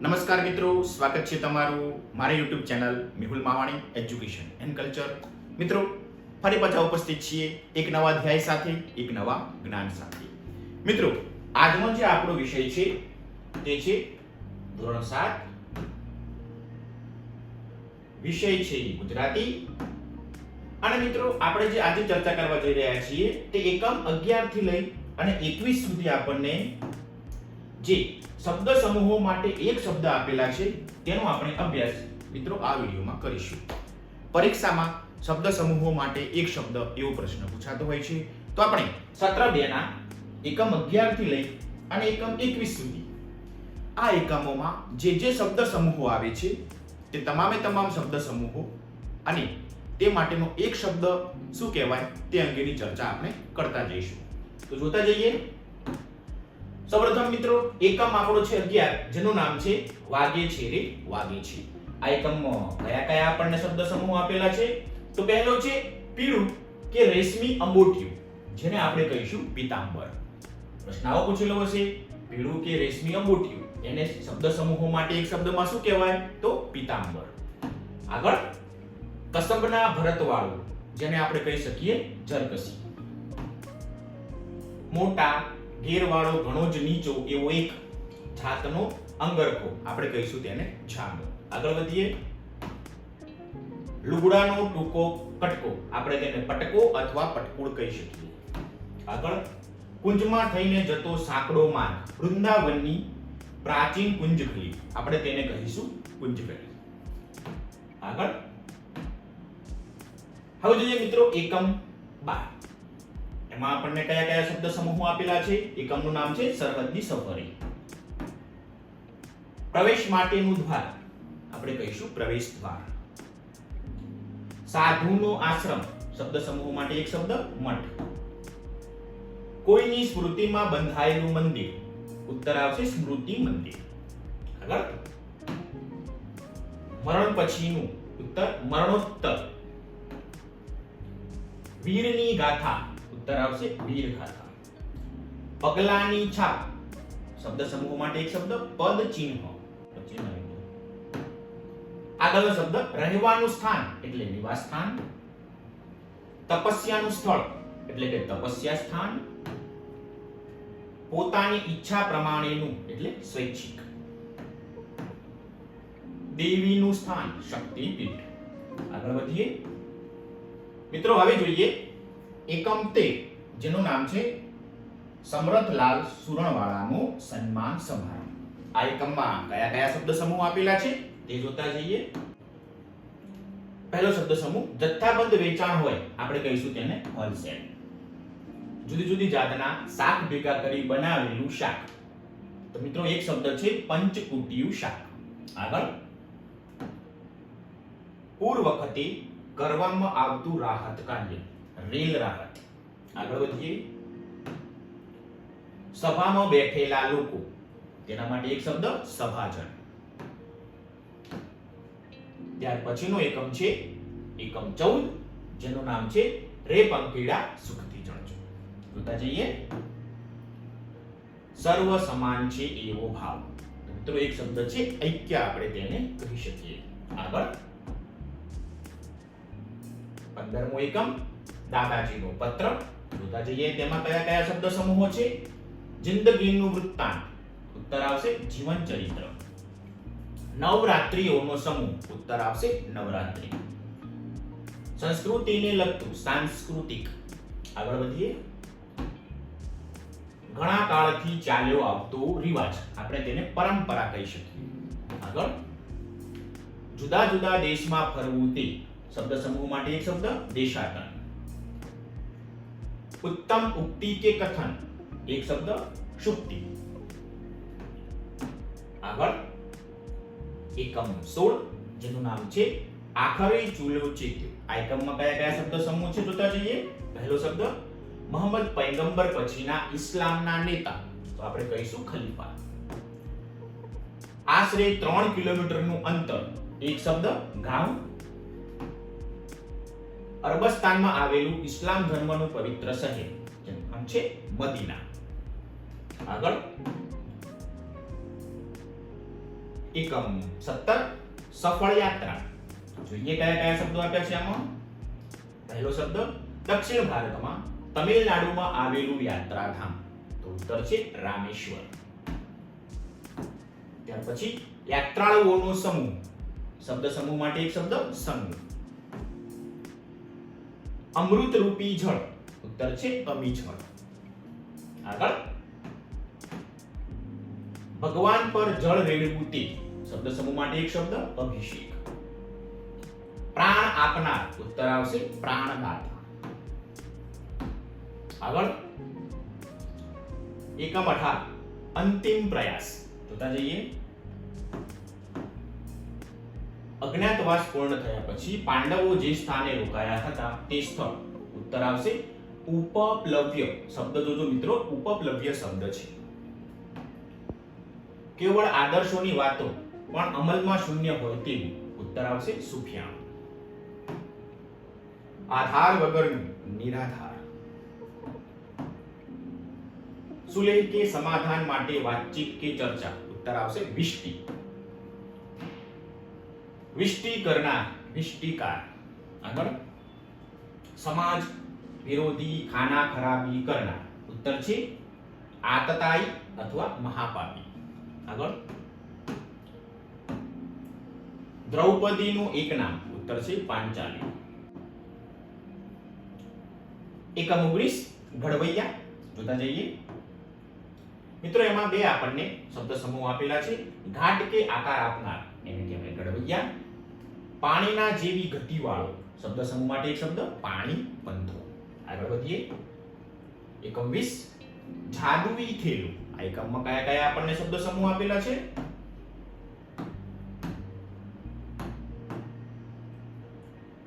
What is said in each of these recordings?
નમસ્કાર મિત્રો, સ્વાગત છે તમારું મારી YouTube channel Mehul Mavani education and culture મિત્રો, ફરી પાછા ઉપસ્થિત છીએ એક નવા અધ્યાય સાથે, એક નવા જ્ઞાન સાથે. મિત્રો, આજનો જે આપણો વિષય છે, તે છે ધોરણ સાત. વિષય છે ગુજરાતી. અને મિત્રો, આપણે જે આજે ચર્ચા કરવા જઈ રહ્યા છીએ, તે એકમ 11 થી લઈ અને 21 સુધી આપણને જે શબ્દ સમૂહો માટે એક શબ્દ આપેલા છે, તેનો આપણે અભ્યાસ મિત્રો આ વિડીયોમાં કરીશું. પરીક્ષામાં શબ્દ સમૂહો માટે એક શબ્દ એવો પ્રશ્ન પૂછાતો હોય છે. તો આપણે સત્ર બે ના એકમ 11 થી લઈ અને એકમ 21 સુધી. આ એકમોમાં જે જે શબ્દ સમૂહો આવે છે, તે તમામે તમામ શબ્દ સમૂહો અને તે માટેનો એક શબ્દ શું કહેવાય, તે અંગેની ચર્ચા આપણે કરતા જઈશું. તો જોતા જઈએ. સૌપ્રથમ મિત્રો, એકમ આંકડો છે 11 જેનું નામ છે વાગે છે રે વાગે છે. આ એકમ કયા કયા આપણને શબ્દ સમૂહ આપેલા છે? તો પહેલો છે પીળું કે રેશમી અંબોટિયું જેને આપણે કહીશું પીતાંબર પ્રશ્ન પૂછેલો હશે પીળું કે રેશમી અંબોટિયું એને શબ્દ સમૂહો માટે એક શબ્દમાં શું કહેવાય? તો પીતાંબર આગળ, કસબના ભરતવાળું, જેને આપણે કહી શકીએ જરકસી. મોટા ઘેરવાળો ઘણો જ નીચો એવો એક જાતનો અંગરખો. આપણે કહીશું તેને છાંગો આગળ વધીએ. લુગડાનો ટૂંકો કટકો. આપણે તેને પટકો અથવા પટકુળ કહી શકીએ. આગળ. કુંજમાં થઈને જતો સાંકડો માર્ગ. વૃંદાવનની પ્રાચીન કુંજગલી આપણે તેને કહીશું કુંજગલી આગળ. હવે જોઈએ મિત્રો એકમ બાર. એમાં આપણને કયા કયા શબ્દ સમૂહો આપેલા છે? એકમનું નામ છે સરહદની સફરી. પ્રવેશ માટેનું દ્વાર. આપણે કહીશું પ્રવેશ દ્વાર. સાધુનો આશ્રમ. શબ્દ સમૂહ માટે એક શબ્દ, મઠ. કોઈની સ્મૃતિમાં બંધાયેલું મંદિર? ઉત્તર આવશે સ્મૃતિ મંદિર. આગળ. મરણ પછીનું. ઉત્તર મરણોત્તર. વીરની ગાથા. ઉત્તર આવશે વીર ગાથા. પગલાની છાપ. શબ્દ સમૂહ માટે એક શબ્દ, પદ ચિહ્ન. આગળનો શબ્દ, રહેવાનું સ્થાન, એટલે નિવાસ સ્થાન. તપસ્યાનું સ્થળ, એટલે કે તપસ્યા સ્થાન. પોતાની ઈચ્છા પ્રમાણેનું, એટલે સ્વૈચ્છિક. દેવીનું સ્થાન, શક્તિપીઠ. આગળ વધીએ. મિત્રો, હવે જોઈએ એકમ તે, જેનું નામ છે સમરથલાલ સુરણવાળાનું સન્માન સમારંભ. આ એકમમાં કયા કયા શબ્દ સમૂહ આપેલા છે તે જોતા જઈએ. પહેલો શબ્દ સમૂહ, જથ્થાબંધ વેચાણ હોય, આપણે કહીશું તેને હોલસેલ. જુદી જુદી જાતના શાક ભેગા કરી બનાવેલું શાક. તો મિત્રો, એક શબ્દ છે પંચકુટિયું શાક. આગળ. પૂર વખતે કરવામાં આવતું રાહત કાર્ય, રેલ રાહત. આગળ વધીએ. સભામાં બેઠેલા લોકો, તેના માટે એક શબ્દ, સભાજન. ત્યાર પછીનો એકમ છે, એકમ ચૌદ, જેનું નામ છે રે પંખીડા સુખથી જણજો. જોતા જઈએ. સર્વ સમાન છે એવો ભાવ. મિત્રો, એક શબ્દ છે, ઐક્ય આપણે તેને કહી શકીએ. આગળ પંદરમો એકમ, દાદાજીનો પત્ર. જોતા જઈએ તેમાં કયા કયા શબ્દ સમૂહો છે? જિંદગીનું વૃત્તાંત. ઉત્તર આવશે જીવન ચરિત્ર. નવરાત્રિઓનો સમૂહ. ઉત્તર આવશે નવરાત્રિ. સંસ્કૃતિને લગતું સાંસ્કૃતિક. આગળ વધીએ. ઘણા કાળથી ચાલ્યો આવતો રિવાજ. આપણે તેને પરંપરા કહી શકીએ. આગળ. જુદા જુદા દેશમાં ફરવું તે શબ્દ સમૂહ માટે એક શબ્દ, દેશાટન. ઉત્તમ ઉક્તિ કે કથન? એક શબ્દ, શુક્તિ. આગળ. એકમ 16 જેનું નામ છે આખરે ચૂલો ચેત્યો. આ એકમમાં કયા કયા શબ્દ સમૂહ છે જોતા જઈએ? પહેલો શબ્દ, મોહમ્મદ પૈગંબર પછીના ઇસ્લામના નેતા. તો આપણે કહીશું ખલીફા. આશરે 3 કિલોમીટરનું અંતર. એક શબ્દ, ગામ. અરબસ્તાનમાં આવેલું ઇસ્લામ ધર્મનું પવિત્ર શહેર. જેનું નામ છે મદીના. આગળ. એકમ સત્તર, સફળ યાત્રા. જોઈએ કયા કયા શબ્દો આપ્યા છે આમાં? પહેલો શબ્દ, દક્ષિણ ભારતમાં તમિલનાડુમાં આવેલું યાત્રાધામ. તો ઉત્તર છે રામેશ્વર. ત્યાર પછી યાત્રાળુઓનો સમૂહ. શબ્દ સમૂહ માટે એક શબ્દ, સમૂહ. અમૃત રૂપી જળ. ઉત્તર છે અમી જળ. આગળ. ભગવાન પર જળ રેડવું તે શબ્દ સમૂહ માટે એક શબ્દ, અભિષેક. પ્રાણ આપનાર. ઉત્તર આવશે પ્રાણદાતા. આગળ. એકમ અઢાર. અંતિમ પ્રયાસ. જોતા જઈએ. અજ્ઞાતવાસ પૂર્ણ થયા પછી પાંડવો જે સ્થાને રોકાયા હતા તે સ્થળ. ઉત્તર આવશે ઉપપ્લવ્ય શબ્દ જોજો મિત્રો, ઉપપ્લવ્ય શબ્દ છે. કેવળ આદર્શોની વાતો, પણ અમલમાં શૂન્ય હોય તેવી. ઉત્તર આવશે સુફિયાણ. આધાર વગરનું નિરાધાર. સુલેહ કે સમાધાન માટે વાતચીત કે ચર્ચા. ઉત્તર આવશે વિષ્ટિ. વિષ્ટિ કરનાર વિષ્ટિકાર. આગળ. સમાજ વિરોધી ખાના ખરાબી કરનાર ઉત્તર છે આતતાઈ અથવા મહાપાપી. આગળ. દ્રૌપદીનું એક નામ. ઉત્તર છે પાંચાલી. એકમ ઓગણીસ, ઘડવૈયા. જોતા જઈએ. મિત્રો, એમાં બે આપણને શબ્દ સમૂહ આપેલા છે. ઘાટ કે આકાર આપનાર. એને કહેવાય ઘડવૈયા. પાણીના જેવી ગતિવાળો. શબ્દ સમૂહ માટે એક શબ્દ, પાણી પંથો. આગળ વધીએ. એકમ વીસ, જાદુઈ થેલું. આ એકમમાં કયા કયા આપણને શબ્દ સમૂહ આપેલા છે?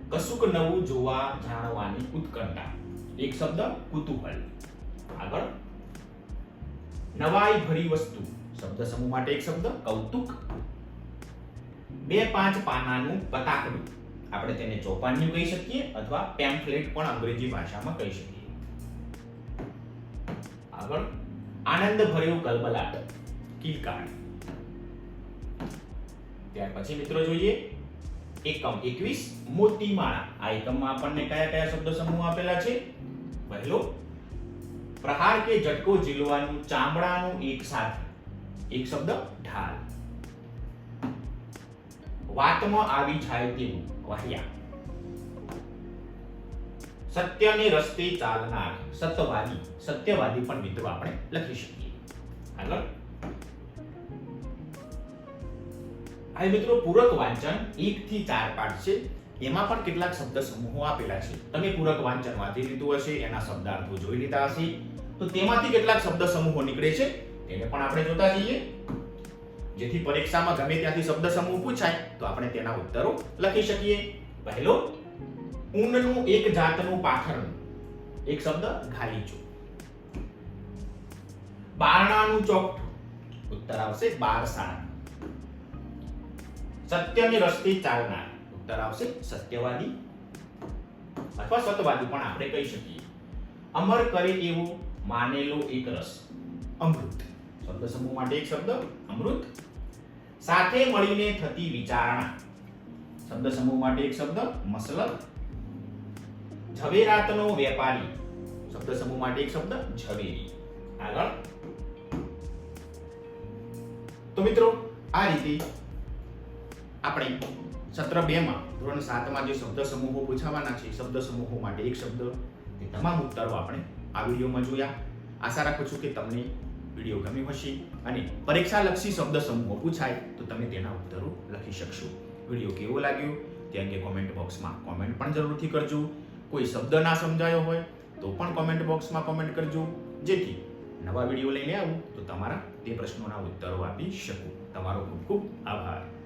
કશુંક નવું જોવા, જાણવાની ઉત્કંઠા. એક શબ્દ, કુતૂહલ. આગળ. નવાઈ ભરી વસ્તુ. શબ્દ સમૂહ માટે એક શબ્દ, કૌતુક. બે પાંચ પાનાનું પતાકડું. આપણે તેને ચોપાનિયું કહી શકીએ અથવા પેમ્ફલેટ પણ અંગ્રેજી ભાષામાં કહી શકીએ. આગળ આનંદ ભર્યો કલબલાટ કિલકાર ત્યાર પછી મિત્રો જોઈએ, એકમ 21 મોતીમાળા. આ એકમમાં આપણને કયા કયા શબ્દ સમૂહ આપેલા છે? પહેલો, પ્રહાર કે ઝટકો ઝીલવાનું ચામડાનું એક સાથે એક શબ્દ, ઢાલ. વાતમાં આવી જાય તેવું વાહિયા સત્યને રસ્તે ચાલનાર સત્યવાદી સત્યવાદી પણ મિત્રો આપણે લખી શકીએ. આગળ. હવે મિત્રો પૂરક વાંચન એક થી ચાર પાઠ છે. એમાં પણ કેટલાક શબ્દ સમૂહો આપેલા છે. તમે પૂરક વાંચન વાંચી લીધું હશે, એના શબ્દાર્થો જોઈ લીધા હશે. તો તેમાંથી કેટલાક શબ્દ સમૂહો નીકળે છે, તેને પણ આપણે જોતા જઈએ. જેથી પરીક્ષામાં ગમે ત્યાંથી શબ્દ સમૂહ પૂછાય, તો આપણે તેના ઉત્તરો લખી શકીએ. પહેલો, ઊનનું એક જાતનું પાથરણું. એક શબ્દ ગાલીચું બારણાનું ચોકઠું. ઉત્તર આવશે બારસાણ. સત્યની રસ્તે ચાલનાર. ઉત્તર આવશે સત્યવાદી અથવા સતવાદી પણ આપણે કહી શકીએ. અમર કરે એવો માનેલો એક રસ. અમૃત. શબ્દ સમૂહ માટે એક શબ્દ, અમૃત સાથે મળીને થતી વિચારણા. શબ્દ સમૂહ માટે એક શબ્દ મસલબ ઝવેરાતનો વેપારી. શબ્દ સમૂહ માટે એક શબ્દ, ઝવેરી. આગળ. તો મિત્રો, આ રીતે આપણે સત્ર બે માં ધોરણ સાતમાં જે શબ્દ સમૂહો પૂછાવાના છે, શબ્દ સમૂહો માટે એક શબ્દ, તે તમામ ઉત્તરો આપણે આ વિડીયોમાં જોયા. આશા રાખું છું કે તમને વીડિયો ગમ્યો હશે અને પરીક્ષાલક્ષી શબ્દ સમૂહો પૂછાય, તો તમે તેના ઉત્તરો લખી શકશો. વીડિયો કેવો લાગ્યો? તે અંગે કોમેન્ટ બોક્સમાં કોમેન્ટ પણ જરૂરથી કરજો. કોઈ શબ્દ ના સમજાયો હોય, તો પણ કોમેન્ટ બોક્સમાં કોમેન્ટ કરજો. જેથી નવા વીડિયો લઈને આવું, તો તમારા તે પ્રશ્નોના ઉત્તરો આપી શકું. તમારો ખૂબ ખૂબ આભાર.